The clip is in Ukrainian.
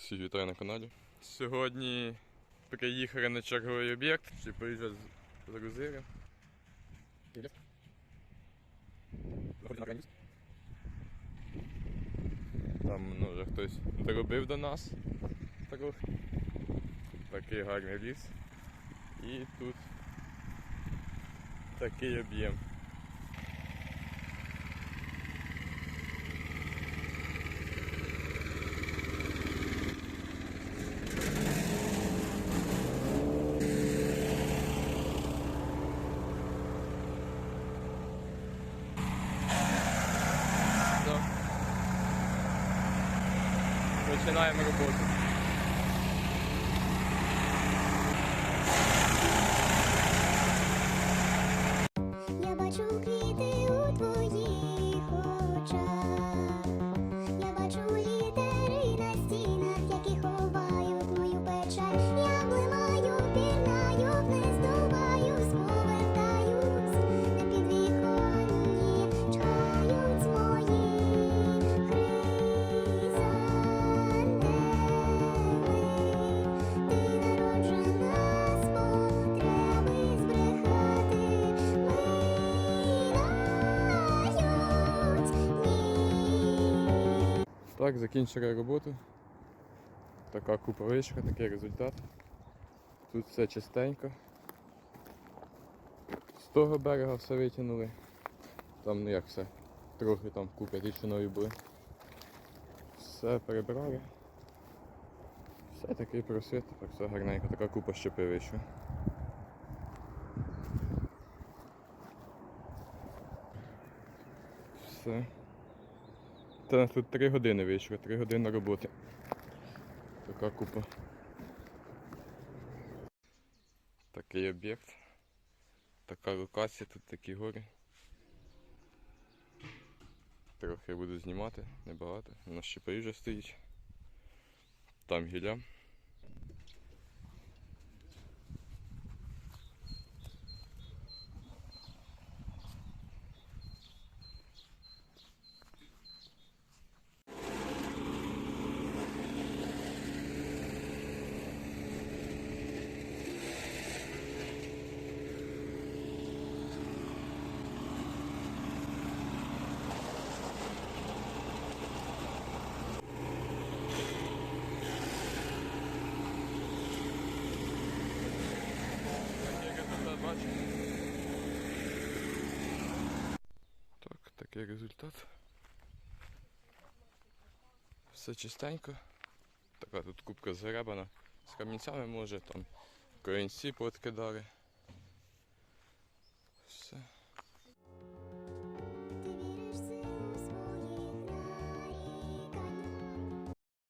Всіх вітаю на каналі. Сьогодні приїхали на черговий об'єкт. Всі приїжджають з грузири. Там ну, вже хтось доробив до нас трохи. Такий гарний ліс. І тут такий об'єм. Починаємо роботу. Я бачу Так, закінчили роботу. Така купа вишка, такий результат. Тут все чистенько. З того берега все витягнули. Там ну як все. Трохи там купа річі нові були. Все перебрали. Все такий просвіт, так все гарненько, така купа щепи вийшла. Все. Та тут 3 години вийшло, 3 години роботи. Така купа. Такий об'єкт. Така локація, тут такі гори. Трохи буду знімати, небагато. У нас ще поїжджа стоїть. Там гілля. Такий результат бачите? Так, такий результат. Все чистенько. Така тут кубка заребана. З камінцями може там корінці пооткидали.